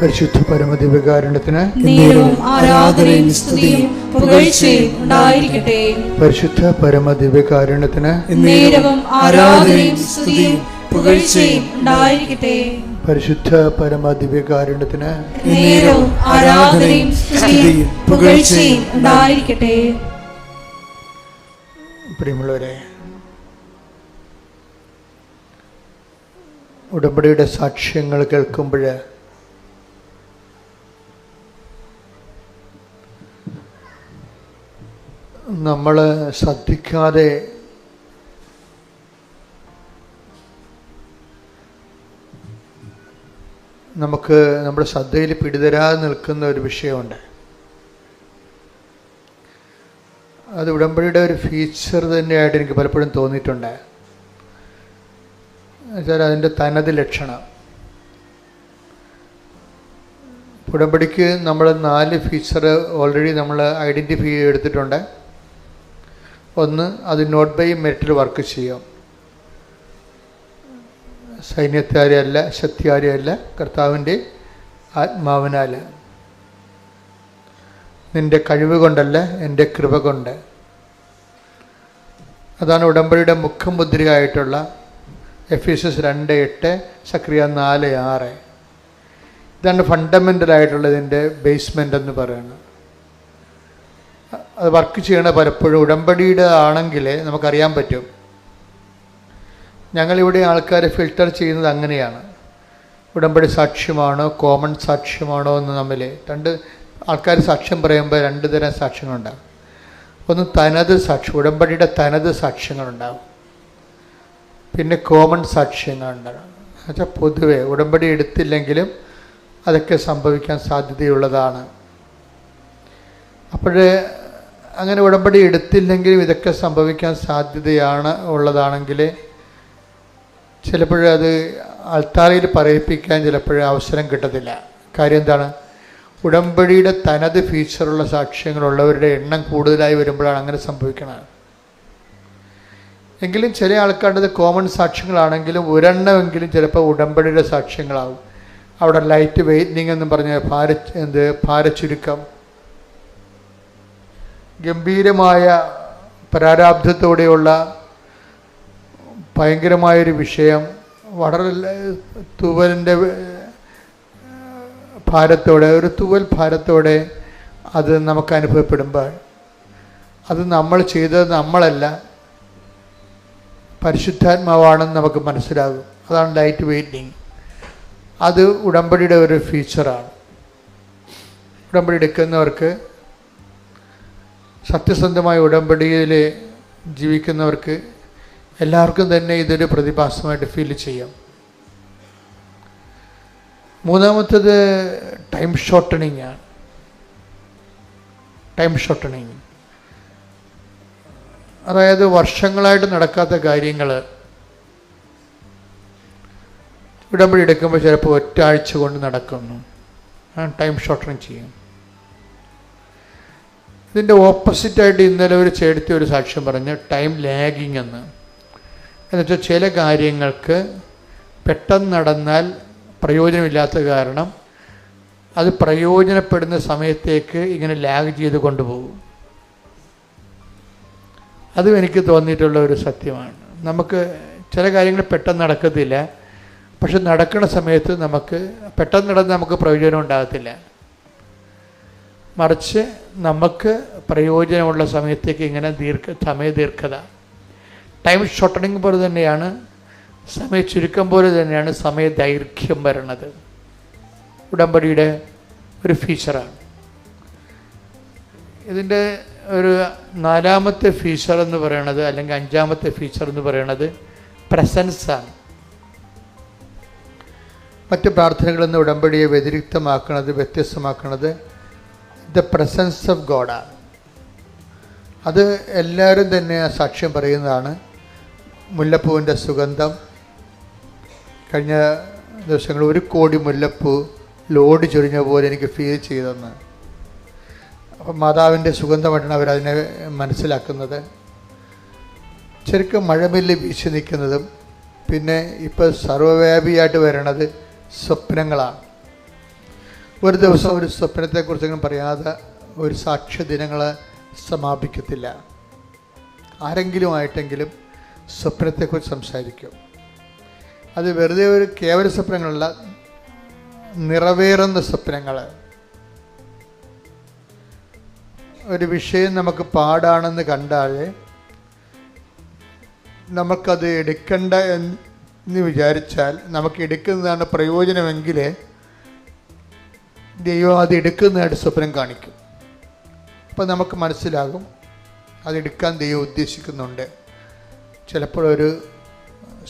പരിശുദ്ധ പരമദിവ്യകാരുണ്യത്തിന് നേരവും ആരാധനയും സ്തുതിയും പുകഴ്ചയും ഉണ്ടായിരിക്കട്ടെ. പരിശുദ്ധ പരമദിവ്യകാരുണ്യത്തിന് നേരവും ആരാധനയും സ്തുതിയും പുകഴ്ചയും ഉണ്ടായിരിക്കട്ടെ. പരിശുദ്ധ പരമദിവ്യകാരുണ്യത്തിന് നേരവും ആരാധനയും സ്തുതിയും പുകഴ്ചയും ഉണ്ടായിരിക്കട്ടെ. പ്രിയമുള്ളവരെ ഉടമ്പടിയുടെ സാക്ഷ്യങ്ങൾ കേൾക്കുമ്പോൾ നമ്മൾ ശ്രദ്ധിക്കാതെ നമുക്ക് നമ്മുടെ ശ്രദ്ധയിൽ പിടിതരാതെ നിൽക്കുന്ന ഒരു വിഷയമുണ്ട്. അത് ഉടമ്പടിയുടെ ഒരു ഫീച്ചർ തന്നെയായിട്ട് എനിക്ക് പലപ്പോഴും തോന്നിയിട്ടുണ്ട്. എന്നുവെച്ചാൽ അതിന്റെ തനത് ലക്ഷണം. ഉടമ്പടിക്ക് നമ്മൾ നാല് ഫീച്ചർ ഓൾറെഡി നമ്മൾ ഐഡന്റിഫൈ ചെയ്തെടുത്തിട്ടുണ്ട്. ഒന്ന് അത് നോട്ട് ബൈ മെറിറ്റിൽ വർക്ക് ചെയ്യാം. സൈന്യത്താരെയല്ല ശക്തിയാരെയല്ല കർത്താവിന്റെ ആത്മാവിനാൽ നിന്റെ കഴിവ് കൊണ്ടല്ല എന്റെ കൃപ കൊണ്ട്. അതാണ് ഉടമ്പടിയുടെ മുഖമുദ്രയായിട്ടുള്ള എഫ് എസ് എസ് രണ്ട് എട്ട് സക്രിയ നാല് ആറ്. ഇതാണ് ഫണ്ടമെന്റലായിട്ടുള്ളതിന്റെ ബേസ്മെന്റ് എന്ന് പറയുന്നത്. അത് വർക്ക് ചെയ്യണ പലപ്പോഴും ഉടമ്പടിയുടെ ആണെങ്കിൽ നമുക്കറിയാൻ പറ്റും. ഞങ്ങളിവിടെ ആൾക്കാരെ ഫിൽട്ടർ ചെയ്യുന്നത് അങ്ങനെയാണ്. ഉടമ്പടി സാക്ഷ്യമാണോ കോമൺ സാക്ഷ്യമാണോ എന്ന് തമ്മിൽ രണ്ട് ആൾക്കാർ സാക്ഷ്യം പറയുമ്പോൾ രണ്ട് തരം സാക്ഷ്യങ്ങളുണ്ടാകും ഒന്ന് തനത് സാക്ഷ്യം ഉടമ്പടിയുടെ തനത് സാക്ഷ്യങ്ങളുണ്ടാകും പിന്നെ കോമൺ സാക്ഷ്യങ്ങളുണ്ടാകും എന്നുവെച്ചാൽ പൊതുവെ ഉടമ്പടി എടുത്തില്ലെങ്കിലും അതൊക്കെ സംഭവിക്കാൻ സാധ്യതയുള്ളതാണ്. അപ്പോൾ അങ്ങനെ ഉടമ്പടി എടുത്തില്ലെങ്കിലും ഇതൊക്കെ സംഭവിക്കാൻ സാധ്യതയാണ് ഉള്ളതാണെങ്കിൽ ചിലപ്പോഴത് അൾത്താറയിൽ പറയിപ്പിക്കാൻ ചിലപ്പോൾ അവസരം കിട്ടത്തില്ല. കാര്യം എന്താണ്? ഉടമ്പടിയുടെ തനത് ഫീച്ചറുള്ള സാക്ഷ്യങ്ങളുള്ളവരുടെ എണ്ണം കൂടുതലായി വരുമ്പോഴാണ് അങ്ങനെ സംഭവിക്കുന്നത് എങ്കിലും ചില ആൾക്കാരുടെ കോമൺ സാക്ഷ്യങ്ങളാണെങ്കിലും ഒരെണ്ണമെങ്കിലും ചിലപ്പോൾ ഉടമ്പടിയുടെ സാക്ഷ്യങ്ങളാവും. അവിടെ ലൈറ്റ് വെയിറ്റിംഗ് എന്ന് പറഞ്ഞ ഭാര എന്ത്? ഭാരച്ചുരുക്കം ഗംഭീരമായ പരാരാബ്ദത്തോടെയുള്ള ഭയങ്കരമായൊരു വിഷയം വളരെ തുവലിന്റെ ഭാരത്തോടെ ഒരു തുവൽ ഭാരത്തോടെ അത് നമുക്ക് അനുഭവപ്പെടുമ്പോൾ അത് നമ്മൾ ചെയ്തത് നമ്മളല്ല പരിശുദ്ധാത്മാവാണെന്ന് നമുക്ക് മനസ്സിലാകും. അതാണ് ലൈറ്റ് വെയിറ്റിംഗ്. അത് ഉടമ്പടിയുടെ ഒരു ഫീച്ചറാണ്. ഉടമ്പടി എടുക്കുന്നവർക്ക് സത്യസന്ധമായ ഉടമ്പടിയിൽ ജീവിക്കുന്നവർക്ക് എല്ലാവർക്കും തന്നെ ഇതൊരു പ്രതിഭാസമായിട്ട് ഫീൽ ചെയ്യാം. മൂന്നാമത്തത് ടൈം ഷോർട്ടണിങ് ആണ്. ടൈം ഷോർട്ടണിങ് അതായത് വർഷങ്ങളായിട്ട് നടക്കാത്ത കാര്യങ്ങൾ ഉടമ്പടി എടുക്കുമ്പോൾ ചിലപ്പോൾ ഒറ്റ ആഴ്ച കൊണ്ട് നടക്കുന്നു. ടൈം ഷോർട്ടണിങ് ചെയ്യും. ഇതിന്റെ ഓപ്പോസിറ്റായിട്ട് ഇന്നലെ ഒരു ചേടുത്തി ഒരു സാക്ഷ്യം പറഞ്ഞ് ടൈം ലാഗിങ് എന്ന്. എന്നുവെച്ചാൽ ചില കാര്യങ്ങൾക്ക് പെട്ടെന്ന് നടന്നാൽ പ്രയോജനമില്ലാത്ത കാരണം അത് പ്രയോജനപ്പെടുന്ന സമയത്തേക്ക് ഇങ്ങനെ ലാഗ് ചെയ്ത് കൊണ്ടുപോകും. അതും എനിക്ക് തോന്നിയിട്ടുള്ള ഒരു സത്യമാണ്. നമുക്ക് ചില കാര്യങ്ങൾ പെട്ടെന്ന് നടക്കത്തില്ല. പക്ഷെ നടക്കുന്ന സമയത്ത് നമുക്ക് പെട്ടെന്ന് നടന്ന് നമുക്ക് പ്രയോജനം ഉണ്ടാകത്തില്ല. മറിച്ച് നമുക്ക് പ്രയോജനമുള്ള സമയത്തേക്ക് ഇങ്ങനെ ദീർഘ സമയ ദീർഘത. ടൈം ഷോർട്ടണിങ് പോലെ തന്നെയാണ് സമയ ചുരുക്കം പോലെ തന്നെയാണ് സമയ ദൈർഘ്യം വരണത്. ഉടമ്പടിയുടെ ഒരു ഫീച്ചറാണ് ഇതിന്റെ ഒരു നാലാമത്തെ ഫീച്ചർ എന്ന് പറയണത് അല്ലെങ്കിൽ അഞ്ചാമത്തെ ഫീച്ചർ എന്ന് പറയണത് പ്രസൻസാണ് മറ്റ് പ്രാർത്ഥനകളിൽ നിന്ന് ഉടമ്പടിയെ വ്യതിരിക്തമാക്കുന്നത് വ്യത്യസ്തമാക്കുന്നത് ദ പ്രസൻസ് ഓഫ് ഗോഡാണ് അത് എല്ലാവരും തന്നെ സാക്ഷ്യം പറയുന്നതാണ്. മുല്ലപ്പൂവിന്റെ സുഗന്ധം. കഴിഞ്ഞ ദിവസങ്ങൾ ഒരു കോടി മുല്ലപ്പൂ ലോഡ് ചൊരിഞ്ഞ പോലെ എനിക്ക് ഫീൽ ചെയ്തെന്ന്. അപ്പം മാതാവിന്റെ സുഗന്ധമായിട്ടാണ് അവരതിനെ മനസ്സിലാക്കുന്നത്. ശരിക്കും മഴമില്ല് വീശി നിൽക്കുന്നതും പിന്നെ ഇപ്പോൾ സർവവ്യാപിയായിട്ട് വരണത് സ്വപ്നങ്ങളാണ്. ഒരു ദിവസം ഒരു സ്വപ്നത്തെക്കുറിച്ചെങ്കിലും പറയാതെ ഒരു സാക്ഷ്യ ദിനങ്ങൾ സമാപിക്കത്തില്ല. ആരെങ്കിലും ആയിട്ടെങ്കിലും സ്വപ്നത്തെക്കുറിച്ച് സംസാരിക്കും. അത് വെറുതെ ഒരു കേവല സ്വപ്നങ്ങളല്ല നിറവേറുന്ന സ്വപ്നങ്ങൾ. ഒരു വിഷയം നമുക്ക് പാടാണെന്ന് കണ്ടാൽ നമുക്കത് എടുക്കണ്ട എന്ന് വിചാരിച്ചാൽ നമുക്ക് എടുക്കുന്നതാണ് പ്രയോജനമെങ്കിൽ ദൈവം അത് എടുക്കുന്നതായിട്ട് സ്വപ്നം കാണിക്കും. അപ്പം നമുക്ക് മനസ്സിലാകും അതെടുക്കാൻ ദൈവം ഉദ്ദേശിക്കുന്നുണ്ട്. ചിലപ്പോൾ ഒരു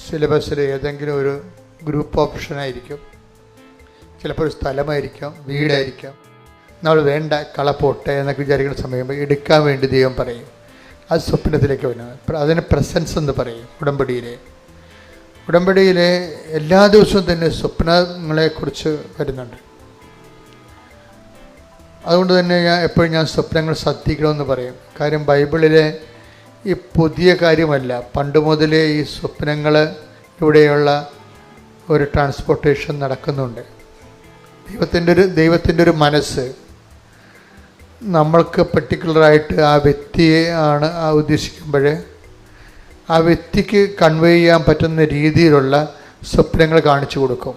സിലബസിൽ ഏതെങ്കിലും ഒരു ഗ്രൂപ്പ് ഓപ്ഷനായിരിക്കും ചിലപ്പോൾ ഒരു സ്ഥലമായിരിക്കാം വീടായിരിക്കാം. നമ്മൾ വേണ്ട കളപ്പോട്ടെ എന്നൊക്കെ വിചാരിക്കുന്ന സമയം എടുക്കാൻ വേണ്ടി ദൈവം പറയും. അത് സ്വപ്നത്തിലേക്ക് വരുന്നത് അതിന് പ്രസൻസ് എന്ന് പറയും ഉടമ്പടിയിലെ. ഉടമ്പടിയിലെ എല്ലാ ദിവസവും തന്നെ സ്വപ്നങ്ങളെക്കുറിച്ച് വരുന്നുണ്ട്. അതുകൊണ്ട് തന്നെ ഞാൻ എപ്പോഴും ഞാൻ സ്വപ്നങ്ങൾ ശ്രദ്ധിക്കണമെന്ന് പറയും. കാര്യം ബൈബിളിലെ ഈ പുതിയ കാര്യമല്ല. പണ്ട് മുതലേ ഈ സ്വപ്നങ്ങൾ ഇവിടെയുള്ള ഒരു ട്രാൻസ്പോർട്ടേഷൻ നടക്കുന്നുണ്ട്. ദൈവത്തിന്റെ ഒരു ദൈവത്തിന്റെ ഒരു മനസ്സ് നമ്മൾക്ക് പർട്ടിക്കുലറായിട്ട് ആ വ്യക്തിയെ ആണ് ആ ഉദ്ദേശിക്കുമ്പോൾ ആ വ്യക്തിക്ക് കൺവേ ചെയ്യാൻ പറ്റുന്ന രീതിയിലുള്ള സ്വപ്നങ്ങൾ കാണിച്ചു കൊടുക്കും.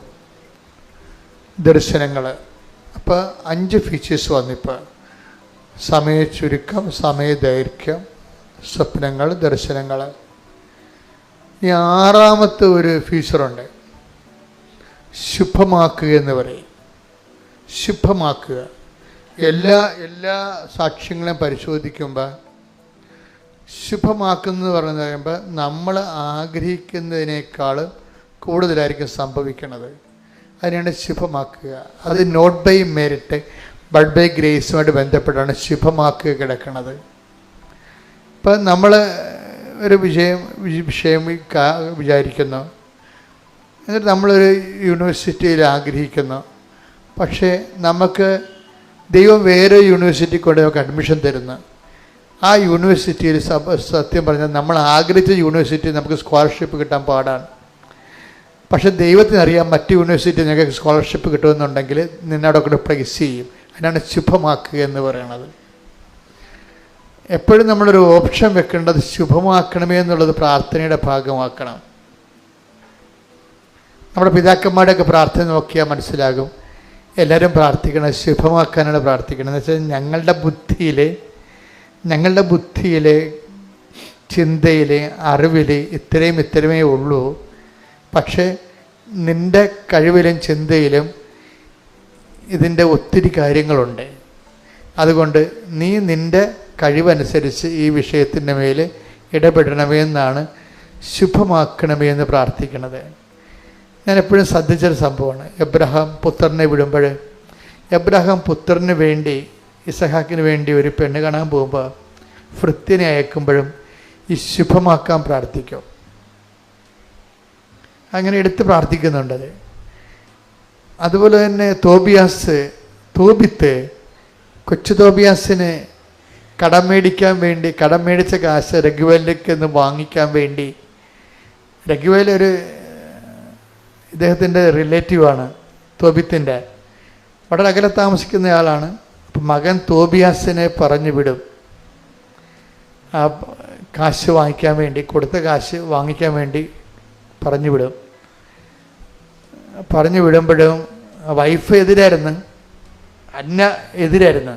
ദർശനങ്ങൾ അപ്പോൾ അഞ്ച് ഫീച്ചേഴ്സ് വന്നിപ്പോൾ സമയ ചുരുക്കം സമയ ദൈർഘ്യം സ്വപ്നങ്ങൾ ദർശനങ്ങൾ. ഇനി ആറാമത്തെ ഒരു ഫീച്ചറുണ്ട് ശുഭമാക്കുക എന്ന് പറയും. ശുഭമാക്കുക. എല്ലാ എല്ലാ സാക്ഷ്യങ്ങളെയും പരിശോധിക്കുമ്പോൾ ശുഭമാക്കുന്നത് പറഞ്ഞു കഴിയുമ്പോൾ നമ്മൾ ആഗ്രഹിക്കുന്നതിനേക്കാൾ കൂടുതലായിരിക്കും സംഭവിക്കുന്നത് അതിനാണ് ശുഭമാക്കുക. അത് not by merit but by ഗ്രേസുമായിട്ട് ബന്ധപ്പെട്ടാണ് ശുഭമാക്കുക കിടക്കുന്നത് ഇപ്പം നമ്മൾ ഒരു വിഷയം വിഷയം വിചാരിക്കുന്നു. എന്നിട്ട് നമ്മളൊരു യൂണിവേഴ്സിറ്റിയിൽ ആഗ്രഹിക്കുന്നു. പക്ഷേ നമുക്ക് ദൈവം വേറെ യൂണിവേഴ്സിറ്റി കൊണ്ട് നമുക്ക് അഡ്മിഷൻ തരുന്നു. ആ യൂണിവേഴ്സിറ്റിയിൽ സത്യം പറഞ്ഞാൽ നമ്മൾ ആഗ്രഹിച്ച യൂണിവേഴ്സിറ്റി നമുക്ക് സ്കോളർഷിപ്പ് കിട്ടാൻ പാടാണ്. പക്ഷെ ദൈവത്തിനറിയാം മറ്റ് യൂണിവേഴ്സിറ്റി നിങ്ങൾക്ക് സ്കോളർഷിപ്പ് കിട്ടുമെന്നുണ്ടെങ്കിൽ നിന്നോട് കൂടെ പ്ലേസ് ചെയ്യും. അതിനാണ് ശുഭമാക്കുക എന്ന് പറയുന്നത് എപ്പോഴും നമ്മളൊരു ഓപ്ഷൻ വെക്കേണ്ടത് ശുഭമാക്കണമേ എന്നുള്ളത് പ്രാർത്ഥനയുടെ ഭാഗമാക്കണം. നമ്മുടെ പിതാക്കന്മാരുടെയൊക്കെ പ്രാർത്ഥന നോക്കിയാൽ മനസ്സിലാകും. എല്ലാവരും പ്രാർത്ഥിക്കണം ശുഭമാക്കാനാണ് പ്രാർത്ഥിക്കണം. എന്ന് വെച്ചാൽ ഞങ്ങളുടെ ബുദ്ധിയിൽ ഞങ്ങളുടെ ബുദ്ധിയിൽ ചിന്തയിൽ അറിവിൽ ഇത്രയും ഇത്രയുമേ ഉള്ളൂ. പക്ഷേ നിന്റെ കഴിവിലും ചിന്തയിലും ഇതിന്റെ ഒത്തിരി കാര്യങ്ങളുണ്ട്. അതുകൊണ്ട് നീ നിന്റെ കഴിവനുസരിച്ച് ഈ വിഷയത്തിന്റെ മേൽ ഇടപെടണമേ എന്നാണ് ശുഭമാക്കണമേ എന്ന് പ്രാർത്ഥിക്കുന്നത് ഞാൻ എപ്പോഴും ശ്രദ്ധിച്ചൊരു സംഭവമാണ്. എബ്രഹാം പുത്രനെ വിടുമ്പോൾ എബ്രഹാം പുത്രന് വേണ്ടി ഇസഹാക്കിന് വേണ്ടി ഒരു പെണ്ണ് കാണാൻ പോകുമ്പോൾ ഭൃത്യനെ അയക്കുമ്പോഴും ഈ ശുഭമാക്കാൻ പ്രാർത്ഥിക്കും. അങ്ങനെ എടുത്ത് പ്രാർത്ഥിക്കുന്നുണ്ടത് അതുപോലെ തന്നെ തോബിയാസ് തോബിത്ത് കൊച്ചു തോബിയാസിന് കടം മേടിക്കാൻ വേണ്ടി കടം മേടിച്ച കാശ് രഘുവേലിലേക്ക് നിന്ന് വാങ്ങിക്കാൻ വേണ്ടി. രഘുവേൽ ഒരു ഇദ്ദേഹത്തിന്റെ റിലേറ്റീവാണ് തോബിത്തിന്റെ. വളരെ അകലെ താമസിക്കുന്നയാളാണ് അപ്പം മകൻ തോബിയാസിനെ പറഞ്ഞു വിടും. ആ കാശ് വാങ്ങിക്കാൻ വേണ്ടി കൊടുത്ത കാശ് വാങ്ങിക്കാൻ വേണ്ടി പറഞ്ഞു വിടും. പറഞ്ഞു വിടുമ്പോഴും വൈഫ് എതിരായിരുന്നു. അന്ന എതിരായിരുന്നു.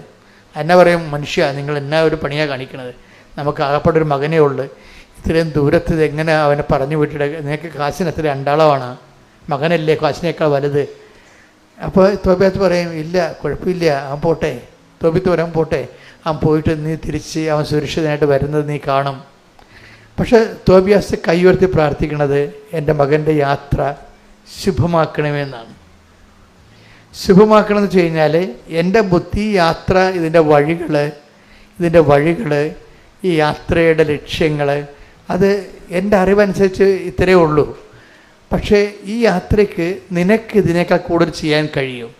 അന്ന പറയും മനുഷ്യ നിങ്ങൾ എന്നാ ഒരു പണിയാണ് കാണിക്കണത്? നമുക്ക് ആകപ്പെട്ട ഒരു മകനേ ഉള്ളു. ഇത്രയും ദൂരത്ത് എങ്ങനെ അവനെ പറഞ്ഞു വിട്ടിട്ട് നിനക്ക് കാശിന് എത്ര രണ്ടാളമാണ് മകനല്ലേ കാശിനേക്കാൾ വലുത്. അപ്പോൾ തോബിയത്ത് പറയും ഇല്ല കുഴപ്പമില്ല അവൻ പോട്ടെ. തോബിത്ത് പറയാൻ പോട്ടെ. അവൻ പോയിട്ട് നീ തിരിച്ച് അവൻ സുരക്ഷിതനായിട്ട് വരുന്നത് നീ കാണും. പക്ഷേ തോബിയാസ് കൈ ഉയർത്തി പ്രാർത്ഥിക്കുന്നത് എന്റെ മകന്റെ യാത്ര ശുഭമാക്കണമെന്നാണ്. ശുഭമാക്കണമെന്ന് വെച്ച് കഴിഞ്ഞാൽ എന്റെ ബുദ്ധി യാത്ര ഇതിന്റെ വഴികൾ ഇതിന്റെ വഴികൾ ഈ യാത്രയുടെ ലക്ഷ്യങ്ങൾ അത് എന്റെ അറിവനുസരിച്ച് ഇത്രയേ ഉള്ളൂ. പക്ഷേ ഈ യാത്രയ്ക്ക് നിനക്ക് ഇതിനേക്കാൾ കൂടുതൽ ചെയ്യാൻ കഴിയും.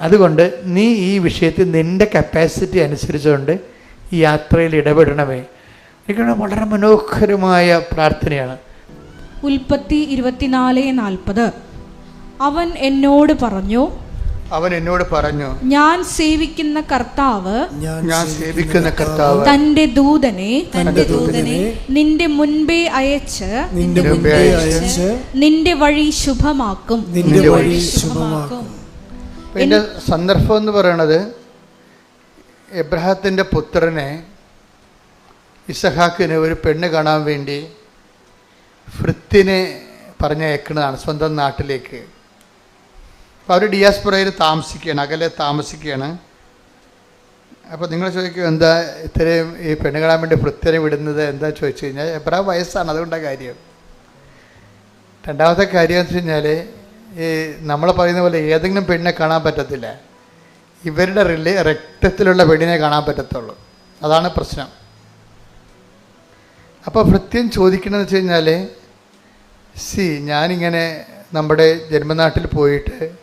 അതുകൊണ്ട് നീ ഈ വിഷയത്തിൽ നിന്റെ കപ്പാസിറ്റി അനുസരിച്ചുകൊണ്ട് ഈ യാത്രയിൽ ഇടപെടണമേ. എനിക്ക് വളരെ മനോഹരമായ പ്രാർത്ഥനയാണ്. ഉൽപ്പത്തി ഇരുപത്തിനാല് നാൽപ്പത്. അവൻ എന്നോട് പറഞ്ഞു അവൻ എന്നോട് പറഞ്ഞു ഞാൻ സേവിക്കുന്ന കർത്താവ് ഞാൻ സേവിക്കുന്ന കർത്താവ് തന്റെ ദൂതനെ തന്റെ ദൂതനെ നിന്റെ മുൻപേ അയച്ച് നിന്റെ മുൻപേ അയച്ച് നിന്റെ വഴി ശുഭമാക്കും. നിന്റെ വഴി ശുഭമാക്കും. എന്റെ സന്ദർഭം എന്ന് പറയണത് എബ്രഹത്തിന്റെ പുത്രനെ ഇസഹാക്കിന് ഒരു പെണ്ണ് കാണാൻ വേണ്ടി ഫൃത്തിനെ പറഞ്ഞയക്കുന്നതാണ് സ്വന്തം നാട്ടിലേക്ക്. അപ്പോൾ അവർ ഡിയാസ്പൊറയിൽ താമസിക്കുകയാണ് അകലെ താമസിക്കുകയാണ്. അപ്പോൾ നിങ്ങൾ ചോദിക്കും എന്താ ഇത്രയും ഈ പെണ്ണ് കാണാൻ വേണ്ടി ഫ്രിത്തിനെ വിടുന്നത്? എന്താ ചോദിച്ചു കഴിഞ്ഞാൽ എബ്രഹാം വയസ്സാണ് അതുകൊണ്ടാണ് കാര്യം. രണ്ടാമത്തെ കാര്യം എന്ന് വെച്ച് ഈ നമ്മൾ പറയുന്ന പോലെ ഏതെങ്കിലും പെണ്ണിനെ കാണാൻ പറ്റത്തില്ല. ഇവരുടെ റിലേ രക്തത്തിലുള്ള പെണ്ണിനെ കാണാൻ പറ്റത്തുള്ളൂ. അതാണ് പ്രശ്നം. അപ്പോൾ ഭൃത്യം ചോദിക്കണമെന്ന് വെച്ച് കഴിഞ്ഞാൽ സി ഞാനിങ്ങനെ നമ്മുടെ ജന്മനാട്ടിൽ പോയിട്ട്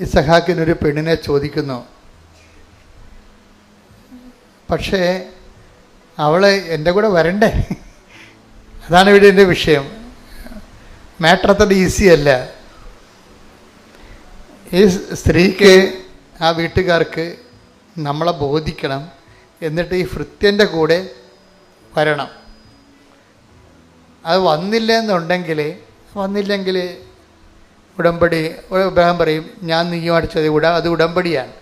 ഇസഹാക്കിനൊരു പെണ്ണിനെ ചോദിക്കുന്നു. പക്ഷേ അവൾ എന്റെ കൂടെ വരണ്ടേ? അതാണ് ഇവിടെ എന്റെ വിഷയം. മാറ്റർ അത്ര ഈസി അല്ല. ഈ സ്ത്രീക്ക് ആ വീട്ടുകാർക്ക് നമ്മളെ ബോധിക്കണം. എന്നിട്ട് ഈ ഭൃത്യന്റെ കൂടെ വരണം. അത് വന്നില്ല എന്നുണ്ടെങ്കിൽ വന്നില്ലെങ്കിൽ ഉടമ്പടി ഇബ്രാഹിം പറയും ഞാൻ നീയുമായിട്ട് അടിച്ചത് ഉട അത് ഉടമ്പടിയാണ്.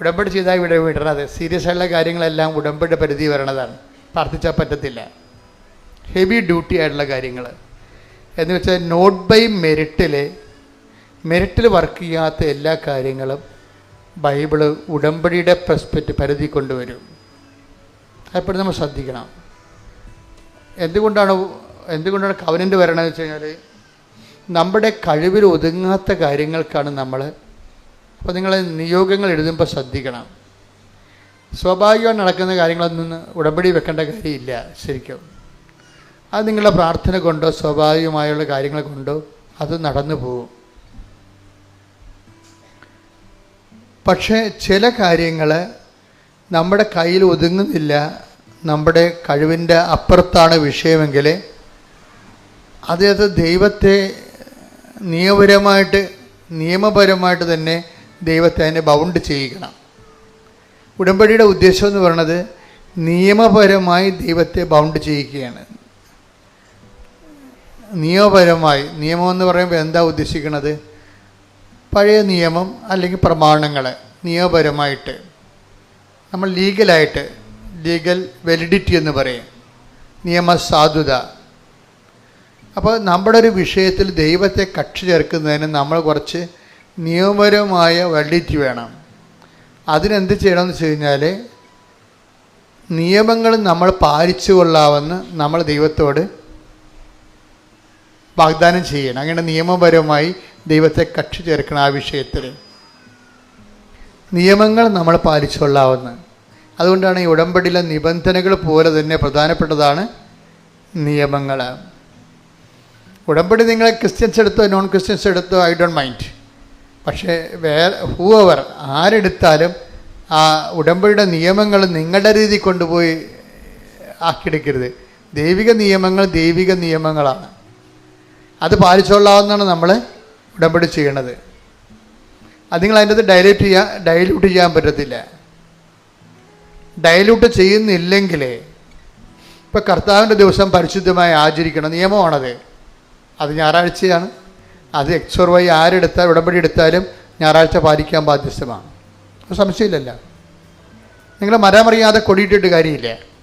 ഉടമ്പടി ചെയ്താൽ ഇവിടെ വിടണത്. സീരിയസ് ആയിട്ടുള്ള കാര്യങ്ങളെല്ലാം ഉടമ്പടി പരിധി വരണതാണ്. പ്രാർത്ഥിച്ചാൽ പറ്റത്തില്ല. ഹെവി ഡ്യൂട്ടി ആയിട്ടുള്ള കാര്യങ്ങൾ. എന്ന് വെച്ചാൽ നോട്ട് ബൈ മെറിറ്റിൽ മെറിറ്റിൽ വർക്ക് ചെയ്യാത്ത എല്ലാ കാര്യങ്ങളും ബൈബിൾ ഉടമ്പടിയുടെ പെർസ്പെക്റ്റ് പരിധി കൊണ്ടുവരും. അപ്പോഴും നമ്മൾ ശ്രദ്ധിക്കണം. എന്തുകൊണ്ടാണ് എന്തുകൊണ്ടാണ് കവനന്റ് വരണമെന്ന് വെച്ച് കഴിഞ്ഞാൽ നമ്മുടെ കഴിവിൽ ഒതുങ്ങാത്ത കാര്യങ്ങൾക്കാണ് നമ്മൾ അപ്പോൾ നിങ്ങൾ നിയോഗങ്ങൾ എഴുതുമ്പോൾ ശ്രദ്ധിക്കണം. സ്വാഭാവികമായി നടക്കുന്ന കാര്യങ്ങളൊന്നും ഉടമ്പടി വെക്കേണ്ട കാര്യമില്ല ശരിക്കും. അത് നിങ്ങളുടെ പ്രാർത്ഥന കൊണ്ടോ സ്വാഭാവികമായുള്ള കാര്യങ്ങൾ കൊണ്ടോ അത് നടന്നു പോകും. പക്ഷേ ചില കാര്യങ്ങൾ നമ്മുടെ കയ്യിൽ ഒതുങ്ങുന്നില്ല. നമ്മുടെ കഴിവിന്റെ അപ്പുറത്താണ് വിഷയമെങ്കിൽ അതായത് ദൈവത്തെ നിയമപരമായിട്ട് നിയമപരമായിട്ട് തന്നെ ദൈവത്തെ അതിനെ ബൗണ്ട് ചെയ്യിക്കണം. ഉടമ്പടിയുടെ ഉദ്ദേശം എന്ന് പറയുന്നത് നിയമപരമായി ദൈവത്തെ ബൗണ്ട് ചെയ്യിക്കുകയാണ്. നിയമപരമായി നിയമം എന്ന് പറയുമ്പോൾ എന്താ ഉദ്ദേശിക്കുന്നത്? പഴയ നിയമം അല്ലെങ്കിൽ പ്രമാണങ്ങൾ നിയമപരമായിട്ട് നമ്മൾ ലീഗലായിട്ട് ലീഗൽ വെലിഡിറ്റി എന്ന് പറയും. നിയമസാധുത. അപ്പോൾ നമ്മുടെ ഒരു വിഷയത്തിൽ ദൈവത്തെ കക്ഷി ചേർക്കുന്നതിന് നമ്മൾ കുറച്ച് നിയമപരമായ വെലിഡിറ്റി വേണം. അതിനെന്ത് ചെയ്യണമെന്ന് വെച്ച് കഴിഞ്ഞാൽ നിയമങ്ങൾ നമ്മൾ പാലിച്ചു കൊള്ളാമെന്ന് നമ്മൾ ദൈവത്തോട് വാഗ്ദാനം ചെയ്യണം. അങ്ങനെ നിയമപരമായി ദൈവത്തെ കക്ഷി ചേർക്കണം ആ വിഷയത്തിൽ. നിയമങ്ങൾ നമ്മൾ പാലിച്ചുകൊള്ളാവുന്ന. അതുകൊണ്ടാണ് ഈ ഉടമ്പടിയിലെ നിബന്ധനകൾ പോലെ തന്നെ പ്രധാനപ്പെട്ടതാണ് നിയമങ്ങൾ. ഉടമ്പടി നിങ്ങളെ ക്രിസ്ത്യൻസ് എടുത്തോ നോൺ ക്രിസ്ത്യൻസ് എടുത്തോ ഐ ഡോണ്ട് മൈൻഡ് പക്ഷേ വേറെ ഹൂവർ ആരെടുത്താലും ആ ഉടമ്പടിയുടെ നിയമങ്ങൾ നിങ്ങളുടെ രീതി കൊണ്ടുപോയി ആക്കിയെടുക്കരുത്. ദൈവിക നിയമങ്ങൾ ദൈവിക നിയമങ്ങളാണ്. അത് പാലിച്ചോളാവുന്നതാണ് നമ്മൾ ഉടമ്പടി ചെയ്യണത്. അത് നിങ്ങൾ അതിന്റെ അത് ഡയലൂട്ട് ചെയ്യാൻ ഡയലൂട്ട് ചെയ്യാൻ പറ്റത്തില്ല. ഡയലൂട്ട് ചെയ്യുന്നില്ലെങ്കിൽ ഇപ്പോൾ കർത്താവിന്റെ ദിവസം പരിശുദ്ധമായി ആചരിക്കണം നിയമമാണത്. അത് ഞായറാഴ്ചയാണ്. അത് എക്സോർ വൈ ആരെടുത്താൽ ഉടമ്പടി എടുത്താലും ഞായറാഴ്ച പാലിക്കാൻ ബാധ്യസ്ഥമാണ്. സംശയമില്ലല്ലോ. നിങ്ങൾ മരമറിയാതെ കൊടിയിട്ടിട്ട് കാര്യമില്ല.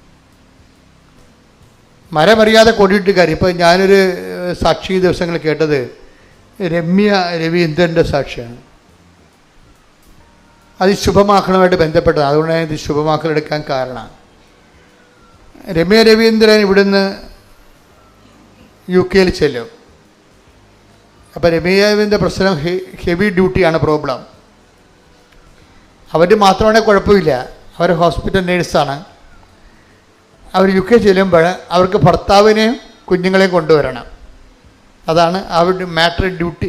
മരമറിയാതെ കൊടിയിട്ട് കാര്യം. ഇപ്പോൾ ഞാനൊരു സാക്ഷി ദിവസങ്ങൾ കേട്ടത് രമ്യ രവീന്ദ്രന്റെ സാക്ഷിയാണ്. അത് ശുഭമാക്കണമായിട്ട് ബന്ധപ്പെട്ടത് അതുകൊണ്ടാണ് ഇത് ശുഭമാക്കലെടുക്കാൻ കാരണം. രമ്യ രവീന്ദ്രൻ ഇവിടുന്ന് യു കെയിൽ ചെല്ലും. അപ്പോൾ രമ്യ രവീന്ദ്രന്റെ പ്രശ്നം ഹെവി ഡ്യൂട്ടിയാണ് പ്രോബ്ലം. അവർ മാത്രമാണെങ്കിൽ കുഴപ്പമില്ല. അവർ ഹോസ്പിറ്റൽ നേഴ്സാണ്. അവർ യു കെ ചെല്ലുമ്പോൾ അവർക്ക് ഭർത്താവിനെയും കുഞ്ഞുങ്ങളെയും കൊണ്ടുവരണം. അതാണ് അവരുടെ മാറ്റർ ഡ്യൂട്ടി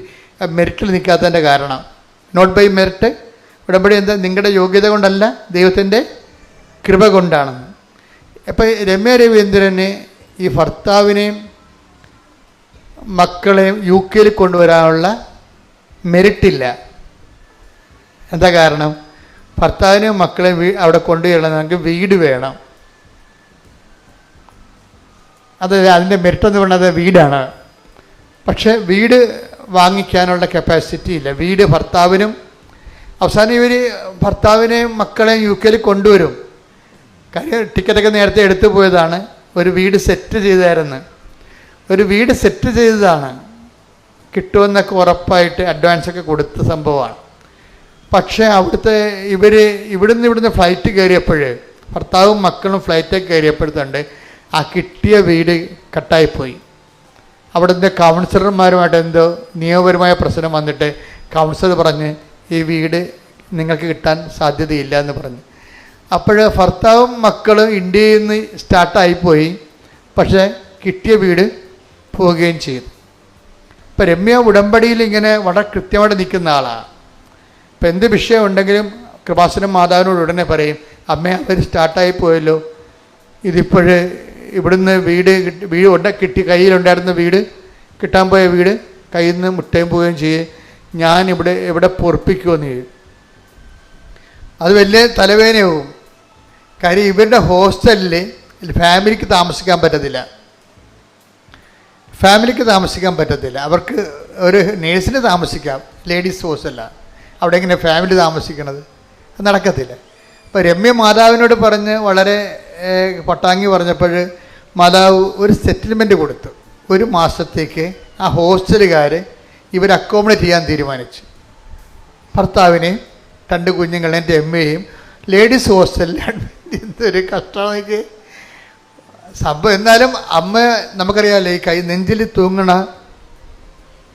മെറിറ്റിൽ നിൽക്കാത്തതിന്റെ കാരണം. നോട്ട് ബൈ മെറിറ്റ് ഉടമ്പടി എന്താ? നിങ്ങളുടെ യോഗ്യത കൊണ്ടല്ല ദൈവത്തിന്റെ കൃപ കൊണ്ടാണെന്ന് അപ്പോൾ രമ്യ രവീന്ദ്രന് ഈ ഭർത്താവിനെയും മക്കളെയും യു കെയിൽ കൊണ്ടുവരാനുള്ള മെറിറ്റില്ല എന്താ കാരണം? ഭർത്താവിനെയും മക്കളെയും അവിടെ കൊണ്ടുവരണമെങ്കിൽ വീട് വേണം. അത് അതിന്റെ മെറിറ്റ് എന്ന് പറയുന്നത് വീടാണ്. പക്ഷേ വീട് വാങ്ങിക്കാനുള്ള കപ്പാസിറ്റി ഇല്ല. വീട് ഭർത്താവിനും അവസാനം ഇവർ ഭർത്താവിനെയും മക്കളെയും യു കെയിൽ കൊണ്ടുവരും. കാര്യം ടിക്കറ്റൊക്കെ നേരത്തെ എടുത്തു പോയതാണ്. ഒരു വീട് സെറ്റ് ചെയ്തായിരുന്നു. ഒരു വീട് സെറ്റ് ചെയ്തതാണ്. കിട്ടുമെന്നൊക്കെ ഉറപ്പായിട്ട് അഡ്വാൻസൊക്കെ കൊടുത്ത സംഭവമാണ്. പക്ഷേ അവിടുത്തെ ഇവർ ഇവിടുന്ന് ഇവിടുന്ന് ഫ്ലൈറ്റ് കയറിയപ്പോൾ ഭർത്താവും മക്കളും ഫ്ലൈറ്റൊക്കെ കയറിയപ്പോഴത്തുണ്ട് ആ കിട്ടിയ വീട് കട്ടായിപ്പോയി. അവിടുത്തെ കൗൺസിലർമാരുമായിട്ട് എന്തോ നിയമപരമായ പ്രശ്നം വന്നിട്ട് കൗൺസിലർ പറഞ്ഞ് ഈ വീട് നിങ്ങൾക്ക് കിട്ടാൻ സാധ്യതയില്ല എന്ന് പറഞ്ഞു. അപ്പോൾ ഭർത്താവും മക്കളും ഇന്ത്യയിൽ നിന്ന് സ്റ്റാർട്ടായിപ്പോയി പക്ഷേ കിട്ടിയ വീട് പോവുകയും ചെയ്തു. ഇപ്പം രമ്യ ഉടമ്പടിയിൽ ഇങ്ങനെ വളരെ കൃത്യമായിട്ട് നിൽക്കുന്ന ആളാണ് ഇപ്പം എന്ത് വിഷയം ഉണ്ടെങ്കിലും കൃപാസനം മാതാവിനോട് ഉടനെ പറയും അമ്മ അവർ സ്റ്റാർട്ടായി പോയല്ലോ ഇതിപ്പോഴ് ഇവിടുന്ന് വീട് കിട്ടി വീട് ഉണ്ട കിട്ടി കയ്യിലുണ്ടായിരുന്ന വീട് കിട്ടാൻ പോയ വീട് കയ്യിൽ നിന്ന് മുട്ടയും പോവുകയും ചെയ്യും. ഞാൻ ഇവിടെ എവിടെ പൊറപ്പിക്കുമെന്ന് ചെയ്യും. അത് വലിയ തലവേദനയാവും. കാര്യം ഇവരുടെ ഹോസ്റ്റലിൽ ഫാമിലിക്ക് താമസിക്കാൻ പറ്റത്തില്ല. ഫാമിലിക്ക് താമസിക്കാൻ പറ്റത്തില്ല. അവർക്ക് ഒരു നേഴ്സിന് താമസിക്കാം ലേഡീസ് ഹോസ്റ്റലാണ് അവിടെ എങ്ങനെ ഫാമിലി താമസിക്കണത്? നടക്കത്തില്ല. അപ്പോൾ രമ്യ മാതാവിനോട് പറഞ്ഞ് വളരെ പട്ടാങ്ങി പറഞ്ഞപ്പോൾ മാതാവ് ഒരു സെറ്റിൽമെന്റ് കൊടുത്തു. ഒരു മാസത്തേക്ക് ആ ഹോസ്റ്റലുകാർ ഇവർ അക്കോമഡേറ്റ് ചെയ്യാൻ തീരുമാനിച്ചു. ഭർത്താവിനെയും രണ്ട് കുഞ്ഞുങ്ങളെയും രമ്യയും ലേഡീസ് ഹോസ്റ്റലിൽ ഒരു കഷ്ടമാക്കി സംഭവം എന്നാലും അമ്മ നമുക്കറിയാമല്ലോ ഈ കൈ നെഞ്ചിൽ തൂങ്ങണ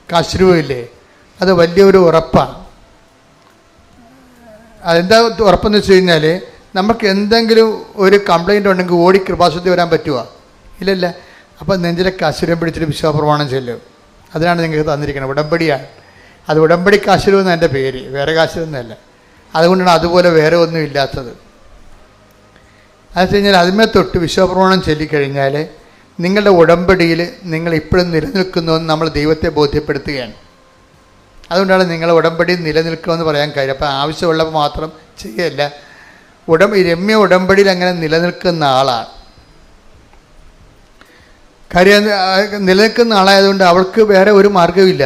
കാശ്രൂവില്ലേ അത് വലിയൊരു ഉറപ്പാണ്. അതെന്താ ഉറപ്പെന്ന് വെച്ച് കഴിഞ്ഞാൽ നമുക്ക് എന്തെങ്കിലും ഒരു കംപ്ലൈന്റ് ഉണ്ടെങ്കിൽ ഓടി കൃപാശുദ്ധി വരാൻ പറ്റുമോ ഇല്ലല്ല. അപ്പം നെഞ്ചിലൊക്കെ അസുരം പിടിച്ചിട്ട് വിശ്വാസപ്രമാണം ചെല്ലും. അതിനാണ് നിങ്ങൾക്ക് തന്നിരിക്കുന്നത്. ഉടമ്പടിയാണ്. അത് ഉടമ്പടി കാശുരം എന്റെ പേര്. വേറെ കാശുരമെന്നല്ല അതുകൊണ്ടാണ് അതുപോലെ വേറെ ഒന്നും ഇല്ലാത്തത്. അത് വെച്ച് കഴിഞ്ഞാൽ അതിന്മേ തൊട്ട് വിശ്വപ്രമാണം ചൊല്ലിക്കഴിഞ്ഞാൽ നിങ്ങളുടെ ഉടമ്പടിയിൽ നിങ്ങൾ ഇപ്പോഴും നിലനിൽക്കുന്നുവെന്ന് നമ്മൾ ദൈവത്തെ ബോധ്യപ്പെടുത്തുകയാണ്. അതുകൊണ്ടാണ് നിങ്ങൾ ഉടമ്പടി നിലനിൽക്കുമെന്ന് പറയാൻ കഴിയും അപ്പം ആവശ്യമുള്ളപ്പോൾ മാത്രം ചെയ്യല്ല ഉടമ്പ രമ്യ ഉടമ്പടിയിൽ അങ്ങനെ നിലനിൽക്കുന്ന ആളാണ്. കാര്യം നിലനിൽക്കുന്ന ആളായതുകൊണ്ട് അവൾക്ക് വേറെ ഒരു മാർഗമില്ല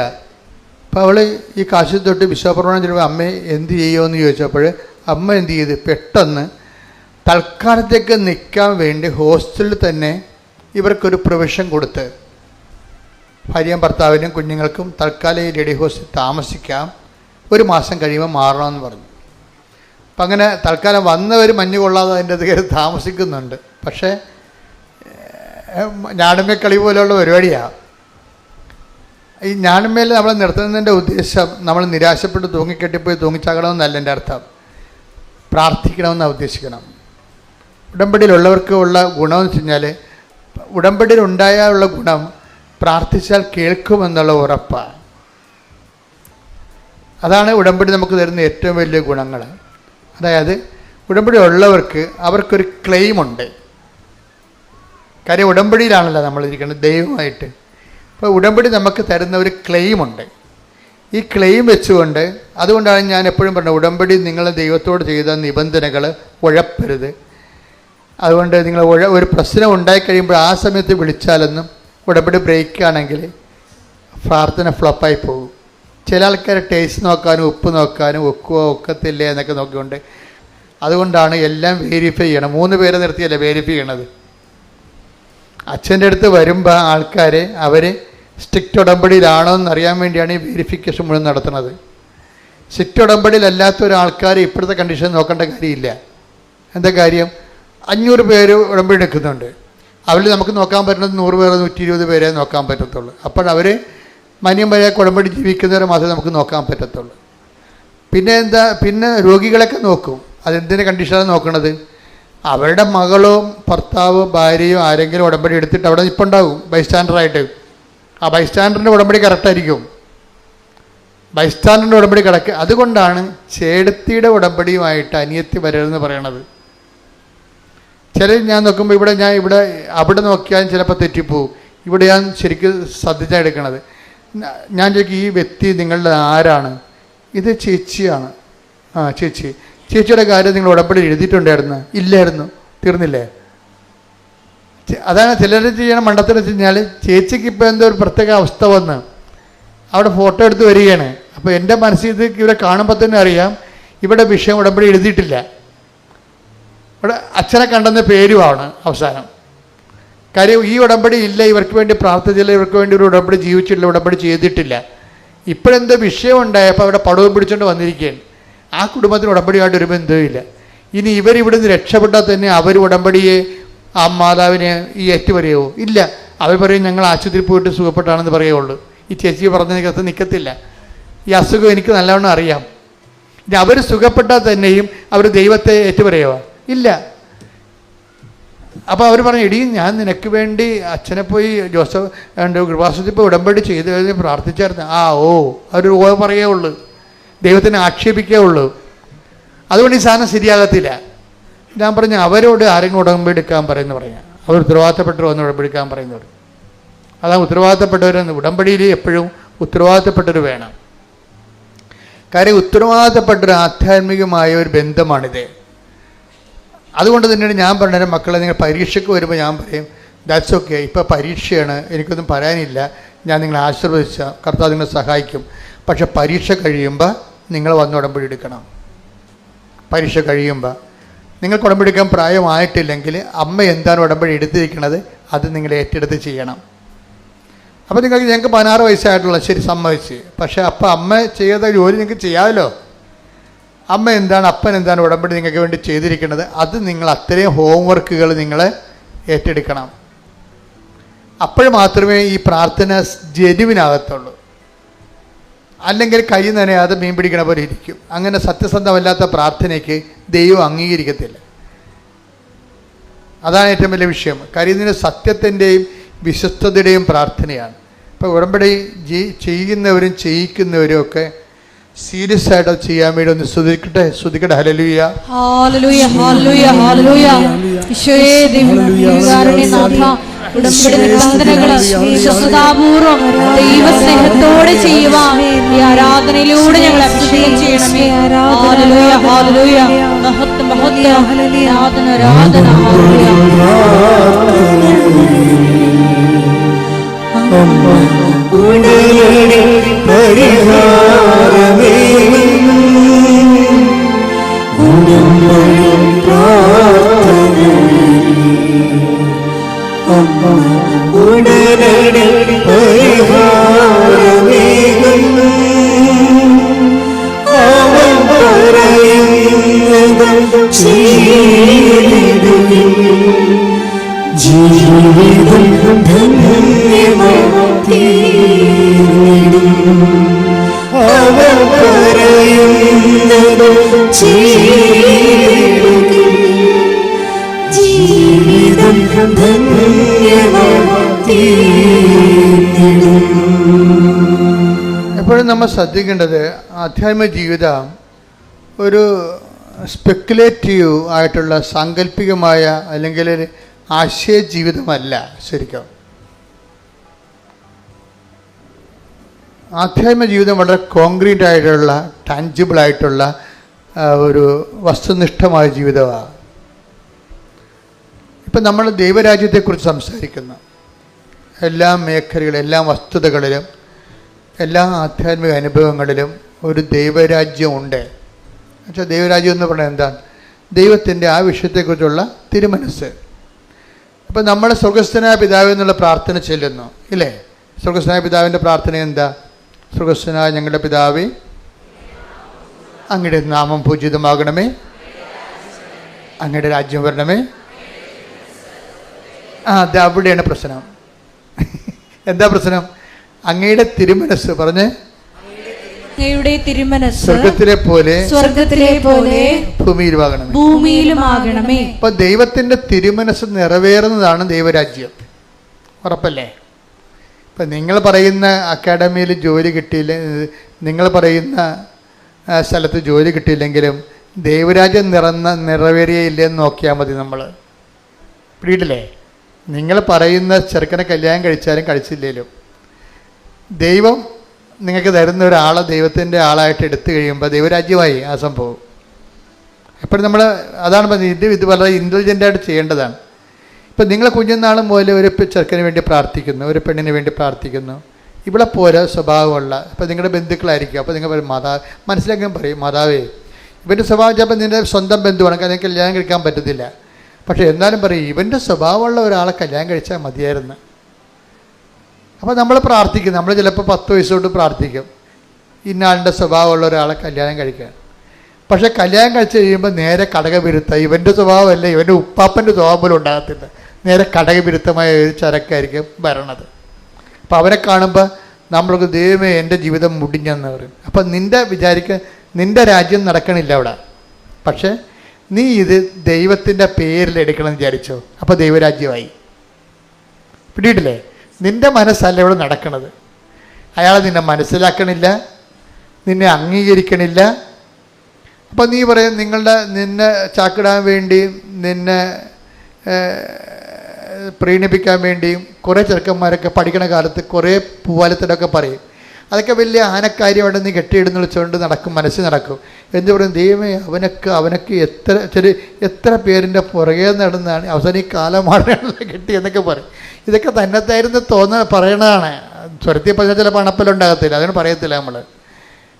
അപ്പോൾ അവൾ ഈ കാശി തൊട്ട് വിശ്വപ്രമാണം ചെയ്യുമ്പോൾ അമ്മ എന്ത് ചെയ്യുമെന്ന് ചോദിച്ചപ്പോൾ അമ്മ എന്ത് ചെയ്ത്? പെട്ടെന്ന് തൽക്കാലത്തേക്ക് നിൽക്കാൻ വേണ്ടി ഹോസ്റ്റലിൽ തന്നെ ഇവർക്കൊരു പ്രൊവിഷൻ കൊടുത്ത് ഭാര്യയും ഭർത്താവിനും കുഞ്ഞുങ്ങൾക്കും തൽക്കാലം ഈ ലേഡി ഹൗസിൽ താമസിക്കാം. ഒരു മാസം കഴിയുമ്പോൾ മാറണമെന്ന് പറഞ്ഞു. അപ്പം അങ്ങനെ തൽക്കാലം വന്നവർ മഞ്ഞ് കൊള്ളാതെ അതിന്റെ അത് കയറി താമസിക്കുന്നുണ്ട്. പക്ഷേ ഞാടുമ്മ കളി പോലെയുള്ള പരിപാടിയാണ് ഈ ഞാടുമ്മയിൽ നമ്മൾ നിർത്തുന്നതിന്റെ ഉദ്ദേശം നമ്മൾ നിരാശപ്പെട്ട് തൂങ്ങിക്കെട്ടിപ്പോയി തൂങ്ങിച്ചാകണമെന്നല്ല എന്റെ അർത്ഥം. പ്രാർത്ഥിക്കണമെന്നാണ് ഉദ്ദേശിക്കണം. ഉടമ്പടിയിലുള്ളവർക്ക് ഉള്ള ഗുണമെന്ന് വെച്ച് കഴിഞ്ഞാൽ ഉടമ്പടിയിലുണ്ടായുള്ള ഗുണം പ്രാർത്ഥിച്ചാൽ കേൾക്കുമെന്നുള്ള ഉറപ്പാണ് അതാണ് ഉടമ്പടി നമുക്ക് തരുന്ന ഏറ്റവും വലിയ ഗുണങ്ങൾ അതായത് ഉടമ്പടി ഉള്ളവർക്ക് അവർക്കൊരു ക്ലെയിമുണ്ട്. കാര്യം ഉടമ്പടിയിലാണല്ലോ നമ്മളിരിക്കുന്നത് ദൈവമായിട്ട്. അപ്പോൾ ഉടമ്പടി നമുക്ക് തരുന്ന ഒരു ക്ലെയിമുണ്ട്. ഈ ക്ലെയിം വെച്ചുകൊണ്ട് അതുകൊണ്ടാണ് ഞാൻ എപ്പോഴും പറഞ്ഞത് ഉടമ്പടി നിങ്ങൾ ദൈവത്തോട് ചെയ്ത നിബന്ധനകൾ ഉഴപ്പരുത്. അതുകൊണ്ട് നിങ്ങൾ ഉഴ ഒരു പ്രശ്നം ഉണ്ടായിക്കഴിയുമ്പോൾ ആ സമയത്ത് വിളിച്ചാലൊന്നും ഉടമ്പടി ബ്രേക്ക് ആണെങ്കിൽ പ്രാർത്ഥന ഫ്ലോപ്പായി പോകും. ചില ആൾക്കാർ ടേസ്റ്റ് നോക്കാനും ഉപ്പ് നോക്കാനും ഒക്കുവോ ഒക്കത്തില്ലേ എന്നൊക്കെ നോക്കിക്കൊണ്ട് അതുകൊണ്ടാണ് എല്ലാം വെരിഫൈ ചെയ്യണം മൂന്ന് പേരെ നിർത്തിയല്ലേ വെരിഫൈ ചെയ്യണത്? അച്ഛന്റെ അടുത്ത് വരുമ്പോൾ ആൾക്കാർ അവർ സ്ട്രിക്റ്റ് ഉടമ്പടിയിലാണോ എന്ന് അറിയാൻ വേണ്ടിയാണ് ഈ വെരിഫിക്കേഷൻ മുഴുവൻ നടത്തുന്നത്. സ്ട്രിക്റ്റ് ഉടമ്പടിയിലല്ലാത്ത ഒരാൾക്കാർ ഇപ്പോഴത്തെ കണ്ടീഷൻ നോക്കേണ്ട കാര്യമില്ല. എന്താ കാര്യം? അഞ്ഞൂറ് പേര് ഉടമ്പടി എടുക്കുന്നുണ്ട്. അവരിൽ നമുക്ക് നോക്കാൻ പറ്റുന്നത് നൂറ് പേർ നൂറ്റി ഇരുപത് പേരെ നോക്കാൻ പറ്റത്തുള്ളൂ. അപ്പോൾ അവർ മനിയും വരെ കുടമ്പടി ജീവിക്കുന്നവരെ മാത്രമേ നമുക്ക് നോക്കാൻ പറ്റത്തുള്ളൂ. പിന്നെ എന്താ പിന്നെ രോഗികളൊക്കെ നോക്കും. അതെന്തിന്റെ കണ്ടീഷനാണ് നോക്കുന്നത് അവരുടെ മകളോ ഭർത്താവും ഭാര്യയും ആരെങ്കിലും ഉടമ്പടി എടുത്തിട്ട് അവിടെ നിൽപ്പുണ്ടാവും ബൈസ്റ്റാൻഡറായിട്ട്. ആ ബൈസ്റ്റാൻഡറിന്റെ ഉടമ്പടി കറക്റ്റായിരിക്കും ബൈസ്റ്റാൻഡറിന്റെ ഉടമ്പടി കിടക്കുക അതുകൊണ്ടാണ് ചേടത്തിയുടെ ഉടമ്പടിയുമായിട്ട് അനിയത്തി വരരുതെന്ന് പറയണത്. ചില ഞാൻ നോക്കുമ്പോൾ ഇവിടെ ഞാൻ ഇവിടെ അവിടെ നോക്കിയാൽ ചിലപ്പോൾ തെറ്റിപ്പോവും. ഇവിടെ ഞാൻ ശരിക്കും ശ്രദ്ധിച്ചാൽ എടുക്കണത്. ഞാൻ ചോദിക്കും ഈ വ്യക്തി നിങ്ങളുടെ ആരാണ്? ഇത് ചേച്ചിയാണ്. ആ ചേച്ചി. ചേച്ചിയുടെ കാര്യം നിങ്ങൾ ഉടമ്പടി എഴുതിയിട്ടുണ്ടായിരുന്നു? ഇല്ലായിരുന്നു. തീർന്നില്ലേ? അതാണ് ചിലർ ചെയ്യണ മണ്ടത്തിൽ വെച്ച് കഴിഞ്ഞാൽ ചേച്ചിക്ക് ഇപ്പോൾ എന്തോ ഒരു പ്രത്യേക അവസ്ഥ വന്ന് അവിടെ ഫോട്ടോ എടുത്ത് വരികയാണ്. അപ്പോൾ എന്റെ മനസ്സിൽ ഇത് ഇവിടെ കാണുമ്പോൾ തന്നെ അറിയാം ഇവിടെ വിഷയം ഉടമ്പടി എഴുതിയിട്ടില്ല. ഇവിടെ അച്ഛനെ കണ്ടെന്ന പേരുമാണ് അവസാനം. കാര്യം ഈ ഉടമ്പടി ഇല്ല ഇവർക്ക് വേണ്ടി പ്രാർത്ഥിച്ചില്ല ഇവർക്ക് വേണ്ടി ഒരു ഉടമ്പടി ജീവിച്ചിട്ടില്ല ഉടമ്പടി ചെയ്തിട്ടില്ല. ഇപ്പോഴെന്തോ വിഷയം ഉണ്ടായപ്പോൾ അവിടെ പടവും പിടിച്ചുകൊണ്ട് വന്നിരിക്കുകയാണ്. ആ കുടുംബത്തിന് ഉടമ്പടിയായിട്ട് ഒരു ബന്ധവുമില്ല ഇനി ഇവരിവിടുന്ന് രക്ഷപ്പെട്ടാൽ തന്നെ അവർ ഉടമ്പടിയെ ആ മാതാവിനെ ഈ ഏറ്റു പറയുമോ ഇല്ല. അവർ പറയും ഞങ്ങൾ ആശുപത്രിയിൽ പോയിട്ട് സുഖപ്പെട്ടാണെന്ന് പറയുള്ളൂ. ഈ ചേച്ചി പറഞ്ഞതിനകത്ത് നിൽക്കത്തില്ല ഈ അസുഖം എനിക്ക് നല്ലവണ്ണം അറിയാം. ഇനി അവർ സുഖപ്പെട്ടാൽ തന്നെയും അവർ ദൈവത്തെ ഏറ്റുപറയുമോ ഇല്ല. അപ്പോൾ അവർ പറഞ്ഞു ഇടി ഞാൻ നിനക്ക് വേണ്ടി അച്ഛനെ പോയി ജോസഫ് കൃപാസത്തിൽ പോയി ഉടമ്പടി ചെയ്ത് കഴിഞ്ഞ് പ്രാർത്ഥിച്ചായിരുന്നു. ആ ഓ അവർ ഓ പറയേ ഉള്ളൂ. ദൈവത്തിനെ ആക്ഷേപിക്കേ ഉള്ളൂ. അതുകൊണ്ട് ഈ സാധനം ശരിയാകത്തില്ല. ഞാൻ പറഞ്ഞു അവരോട് ആരെങ്കിലും ഉടമ്പടി എടുക്കാൻ പറയുന്നു പറയാം. അവർ ഉത്തരവാദിത്തപ്പെട്ടവർ വന്ന് ഉടമ്പടി എടുക്കാൻ പറയുന്നവർ. അതാ ഉത്തരവാദിത്തപ്പെട്ടവരെന്ന് ഉടമ്പടിയിൽ എപ്പോഴും ഉത്തരവാദിത്തപ്പെട്ടവർ വേണം. കാര്യം ഉത്തരവാദിത്തപ്പെട്ടൊരു ആധ്യാത്മികമായ ഒരു ബന്ധമാണിത്. അതുകൊണ്ട് തന്നെയാണ് ഞാൻ പറഞ്ഞത് മക്കളെ നിങ്ങൾ പരീക്ഷയ്ക്ക് വരുമ്പോൾ ഞാൻ പറയും ദാറ്റ്സ് ഓക്കെ ഇപ്പോൾ പരീക്ഷയാണ് എനിക്കൊന്നും പറയാനില്ല. ഞാൻ നിങ്ങളെ ആശീർവദിച്ച കർത്താവ് നിങ്ങളെ സഹായിക്കും. പക്ഷെ പരീക്ഷ കഴിയുമ്പോൾ നിങ്ങൾ വന്ന് ഉടമ്പടി എടുക്കണം. പരീക്ഷ കഴിയുമ്പോൾ നിങ്ങൾക്ക് ഉടമ്പടി എടുക്കാൻ പ്രായമായിട്ടില്ലെങ്കിൽ അമ്മ എന്താണ് ഉടമ്പടി എടുത്തിരിക്കുന്നത് അത് നിങ്ങൾ ഏറ്റെടുത്ത് ചെയ്യണം. അപ്പോൾ നിങ്ങൾക്ക് ഞങ്ങൾക്ക് പതിനാറ് വയസ്സായിട്ടുള്ള ശരി സമ്മതിച്ച്. പക്ഷേ അപ്പോൾ അമ്മ ചെയ്ത ജോലി നിങ്ങൾക്ക് ചെയ്യാമല്ലോ അമ്മ എന്താണ് അപ്പൻ എന്താണ് ഉടമ്പടി നിങ്ങൾക്ക് വേണ്ടി ചെയ്തിരിക്കുന്നത്? അത് നിങ്ങൾ അത്രയും ഹോംവർക്കുകൾ നിങ്ങൾ ഏറ്റെടുക്കണം. അപ്പോൾ മാത്രമേ ഈ പ്രാർത്ഥന ജനുവിനാകത്തുള്ളൂ. അല്ലെങ്കിൽ കൈ നനയാതെ മീൻ പിടിക്കണ പോലെ ഇരിക്കും. അങ്ങനെ സത്യസന്ധമല്ലാത്ത പ്രാർത്ഥനയ്ക്ക് ദൈവം അംഗീകരിക്കത്തില്ല. അതാണ് ഏറ്റവും വലിയ വിഷയം. കരുതിന് സത്യത്തിന്റെയും വിശ്വസ്തയുടെയും പ്രാർത്ഥനയാണ്. ഇപ്പോൾ ഉടമ്പടി ജീ ചെയ്യുന്നവരും ചെയ്യിക്കുന്നവരും ഒക്കെ സീരിയസ് ആയിട്ട് ചെയ്യാൻ വേണ്ടി ഒന്ന് സ്തുതിക്കട്ടെ? സ്തുതിക്കട്ടെ. ഹലലുയ ഹാലലൂയ ദൈവസ്നേഹത്തോടെ ആരാധനയിലൂടെ ഞങ്ങൾ അഭിഷേകം ചെയ്യണമേ. ഉടനടി പരിഹാരമേ. ഗുണം പ്രാർത്ഥന ശ്രദ്ധിക്കേണ്ടത് ആധ്യാത്മിക ജീവിതം ഒരു സ്പെക്കുലേറ്റീവ് ആയിട്ടുള്ള സാങ്കല്പികമായ അല്ലെങ്കിൽ ഒരു ആശയ ജീവിതമല്ല ശരിക്കും. ആധ്യാത്മിക ജീവിതം വളരെ കോൺക്രീറ്റ് ആയിട്ടുള്ള ടാഞ്ചിബിൾ ആയിട്ടുള്ള ഒരു വസ്തുനിഷ്ഠമായ ജീവിതമാണ്. ഇപ്പം നമ്മൾ ദൈവരാജ്യത്തെക്കുറിച്ച് സംസാരിക്കുന്നു. എല്ലാ മേഖലകളിലും എല്ലാ വസ്തുതകളിലും എല്ലാ ആധ്യാത്മിക അനുഭവങ്ങളിലും ഒരു ദൈവരാജ്യമുണ്ട്. പക്ഷേ ദൈവരാജ്യം എന്ന് പറഞ്ഞാൽ എന്താണ് ദൈവത്തിന്റെ ആ വിഷയത്തെക്കുറിച്ചുള്ള തിരുമനസ് അപ്പം നമ്മൾ സ്വർഗസ്ഥനായ പിതാവ് എന്നുള്ള പ്രാർത്ഥന ചെല്ലുന്നു ഇല്ലേ? സ്വർഗസ്ഥനായ പിതാവിന്റെ പ്രാർത്ഥന എന്താ? സ്വർഗസ്ഥനായ ഞങ്ങളുടെ പിതാവേ അങ്ങയുടെ നാമം പൂജിതമാകണമേ. അങ്ങയുടെ രാജ്യം വരണമേ. ആ അത് അവിടെയാണ് പ്രശ്നം. എന്താ പ്രശ്നം? അങ്ങയുടെ തിരുമനസ് പറഞ്ഞ്. അങ്ങയുടെ തിരുമനസ് സ്വർഗത്തിലെ പോലെ സ്വർഗത്തിലെ പോലെ ഭൂമിയിലുമാകണമേ ഭൂമിയിലുമാകണമേ ഇപ്പൊ ദൈവത്തിന്റെ തിരുമനസ് നിറവേറുന്നതാണ് ദൈവരാജ്യം. ഉറപ്പല്ലേ? ഇപ്പം നിങ്ങൾ പറയുന്ന അക്കാഡമിയിൽ ജോലി കിട്ടിയില്ല നിങ്ങൾ പറയുന്ന സ്ഥലത്ത് ജോലി കിട്ടിയില്ലെങ്കിലും ദൈവരാജ്യം നിറന്ന നിറവേറിയില്ലെന്ന് നോക്കിയാൽ മതി നമ്മൾ പിടിയിട്ടില്ലേ? നിങ്ങൾ പറയുന്ന ചെറുക്കനെ കല്യാണം കഴിച്ചാലും കഴിച്ചില്ലേലും. ദൈവം നിങ്ങൾക്ക് തരുന്ന ഒരാളെ ദൈവത്തിന്റെ ആളായിട്ട് എടുത്തു കഴിയുമ്പോൾ ദൈവരാജ്യമായി ആ സംഭവം. എപ്പോഴും നമ്മൾ അതാണ് പറഞ്ഞത് ഇത് ഇത് വളരെ ഇന്റലിജന്റായിട്ട് ചെയ്യേണ്ടതാണ്. ഇപ്പം നിങ്ങൾ കുഞ്ഞുനാൾ മുതൽ ഒരു ചെറുക്കന് വേണ്ടി പ്രാർത്ഥിക്കുന്നു ഒരു പെണ്ണിന് വേണ്ടി പ്രാർത്ഥിക്കുന്നു. ഇവിടെ പോലെ സ്വഭാവമുള്ള ഇപ്പം നിങ്ങളുടെ ബന്ധുക്കളായിരിക്കും അപ്പോൾ നിങ്ങൾ പറയും മാതാ മനസ്സിലാക്കാൻ പറയും മാതാവേ ഇവന്റെ സ്വഭാവം ചിലപ്പോൾ നിന്റെ സ്വന്തം ബന്ധുവാണ് കാരണം കല്യാണം കഴിക്കാൻ പറ്റത്തില്ല. പക്ഷേ എന്നാലും പറയും ഇവന്റെ സ്വഭാവമുള്ള ഒരാളെ കല്യാണം കഴിച്ചാൽ മതിയായിരുന്നു. അപ്പോൾ നമ്മൾ പ്രാർത്ഥിക്കും നമ്മൾ ചിലപ്പോൾ പത്ത് വയസ്സ് പ്രാർത്ഥിക്കും. ഇന്നാളിന്റെ സ്വഭാവമുള്ള ഒരാളെ കല്യാണം കഴിക്കാൻ. പക്ഷെ കല്യാണം കഴിച്ച് കഴിയുമ്പോൾ നേരെ കടകവിരുത്ത ഇവന്റെ സ്വഭാവമല്ല ഇവന്റെ ഉപ്പാപ്പന്റെ സ്വഭാവം പോലും ഉണ്ടാകത്തില്ല. നേരെ കടകവിരുദ്ധമായ ഒരു ചരക്കായിരിക്കും വരണത് അപ്പോൾ അവരെ കാണുമ്പോൾ നമ്മൾക്ക് ദൈവമേ എന്റെ ജീവിതം മുടിഞ്ഞെന്ന് പറയും. അപ്പം നിന്റെ വിചാരിക്ക നിന്റെ രാജ്യം നടക്കണില്ല അവിടെ. പക്ഷേ നീ ഇത് ദൈവത്തിന്റെ പേരിൽ എടുക്കണം വിചാരിച്ചോ. അപ്പോൾ ദൈവരാജ്യമായി. പിടിയിട്ടില്ലേ? നിന്റെ മനസ്സല്ല ഇവിടെ നടക്കണത്. അയാൾ നിന്നെ മനസ്സിലാക്കണില്ല നിന്നെ അംഗീകരിക്കണില്ല. അപ്പം നീ പറയും നിങ്ങളുടെ നിന്നെ ചാക്കിടാൻ വേണ്ടിയും നിന്നെ പ്രീണിപ്പിക്കാൻ വേണ്ടിയും കുറേ ചെറുക്കന്മാരൊക്കെ പഠിക്കണ കാലത്ത് കുറേ പൂവാലത്തിലൊക്കെ പറയും. അതൊക്കെ വലിയ ആനക്കാര്യമായിട്ട് നീ കെട്ടിയിടുന്ന വെച്ചുകൊണ്ട് നടക്കും മനസ്സിൽ നടക്കും. എന്ത് പറയും? ദൈവമേ അവനൊക്കെ അവനൊക്കെ എത്ര ചെറിയ എത്ര പേരിന്റെ പുറകെ നടന്നാണ് അവസാനം ഈ കാലമാണ് കെട്ടി എന്നൊക്കെ പറയും. ഇതൊക്കെ തന്നെത്തായിരുന്നു തോന്നുന്ന പറയണതാണ്. സ്വരത്തിൽ പറഞ്ഞാൽ ചില പണപ്പലുണ്ടാകത്തില്ല അതിന് പറയത്തില്ല നമ്മൾ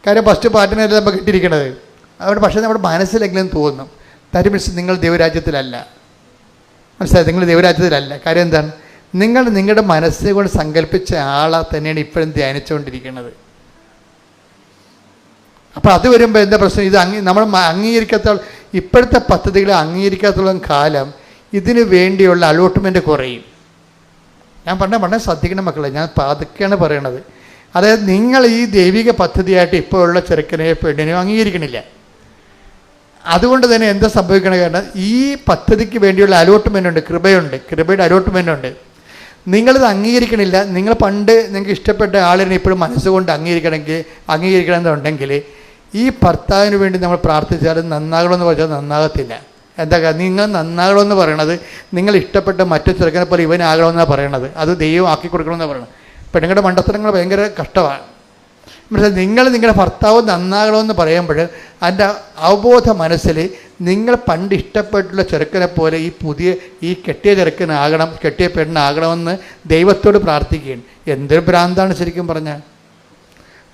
കാര്യം ഫസ്റ്റ് പാട്ടിനല്ലേ നമ്മൾ കിട്ടിയിരിക്കണത്. അതുകൊണ്ട് പക്ഷേ നമ്മുടെ മനസ്സിലെങ്കിലും തോന്നും. തരി മീൻസ് നിങ്ങൾ ദൈവരാജ്യത്തിലല്ല. മനസ്സിലായി? നിങ്ങൾ ദൈവരാജ്യത്തിലല്ല. കാര്യം എന്താണ്? നിങ്ങൾ നിങ്ങളുടെ മനസ്സുകൊണ്ട് സങ്കല്പിച്ച ആളെ തന്നെയാണ് ഇപ്പോഴും ധ്യാനിച്ചുകൊണ്ടിരിക്കുന്നത്. അപ്പോൾ അത് വരുമ്പോൾ എന്താ പ്രശ്നം? ഇത് അംഗീ നമ്മൾ അംഗീകരിക്കാത്തോളം അംഗീകരിക്കാത്ത ഇപ്പോഴത്തെ പദ്ധതികളെ അംഗീകരിക്കാത്തോളം കാലം ഇതിനു വേണ്ടിയുള്ള അലോട്ട്മെന്റ് കുറയും. ഞാൻ പറഞ്ഞ വളരെ ശ്രദ്ധിക്കണം മക്കളെ ഞാൻ പതുക്കെയാണ് പറയണത്. അതായത് നിങ്ങൾ ഈ ദൈവിക പദ്ധതിയായിട്ട് ഇപ്പോഴുള്ള ചെറുക്കനെയോ പെണ്ണിനെയോ അംഗീകരിക്കണില്ല. അതുകൊണ്ട് തന്നെ എന്താ സംഭവിക്കണ കാരണം ഈ പദ്ധതിക്ക് വേണ്ടിയുള്ള അലോട്ട്മെന്റ് ഉണ്ട് കൃപയുണ്ട് കൃപയുടെ അലോട്ട്മെന്റ് ഉണ്ട്. നിങ്ങളിത് അംഗീകരിക്കണില്ല. നിങ്ങൾ പണ്ട് നിങ്ങൾക്ക് ഇഷ്ടപ്പെട്ട ആളിനെ ഇപ്പോഴും മനസ്സുകൊണ്ട് അംഗീകരിക്കണമെങ്കിൽ അംഗീകരിക്കണമെന്നുണ്ടെങ്കിൽ ഈ ഭർത്താവിന് വേണ്ടി നമ്മൾ പ്രാർത്ഥിച്ചാലും നന്നാകണമെന്ന് പറഞ്ഞാൽ നന്നാകത്തില്ല. എന്താ നിങ്ങൾ നന്നാകണമെന്ന് പറയണത് നിങ്ങൾ ഇഷ്ടപ്പെട്ട മറ്റു ചെറുക്കനെ പോലെ ഇവനാകണമെന്നാണ് പറയണത്. അത് ദൈവം ആക്കി കൊടുക്കണമെന്നാണ് പറയണത്. പെണ്ണുങ്ങളുടെ മണ്ടത്തരങ്ങൾ ഭയങ്കര കഷ്ടമാണ്. മനസ്സിലായി നിങ്ങൾ നിങ്ങളുടെ ഭർത്താവ് നന്നാകണമെന്ന് പറയുമ്പോൾ അതിന്റെ അവബോധ മനസ്സിൽ നിങ്ങൾ പണ്ട് ഇഷ്ടപ്പെട്ടുള്ള ചെറുക്കനെ പോലെ ഈ പുതിയ ഈ കെട്ടിയ ചെറുക്കനാകണം കെട്ടിയ പെണ്ണാകണമെന്ന് ദൈവത്തോട് പ്രാർത്ഥിക്കുകയാണ്. എന്തൊരു ഭ്രാന്താണ് ശരിക്കും പറഞ്ഞാൽ.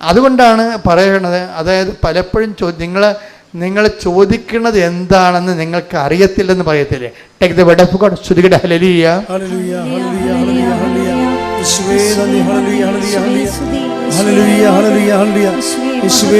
അതുകൊണ്ടാണ് പറയണത്. അതായത് പലപ്പോഴും ചോ നിങ്ങൾ നിങ്ങൾ ചോദിക്കുന്നത് എന്താണെന്ന് നിങ്ങൾക്ക് അറിയത്തില്ലെന്ന് പറയത്തില്ലേ? Take the word of God ശ്രുതികട hallelujah hallelujah hallelujah hallelujah. Hallelujah യേശുവേ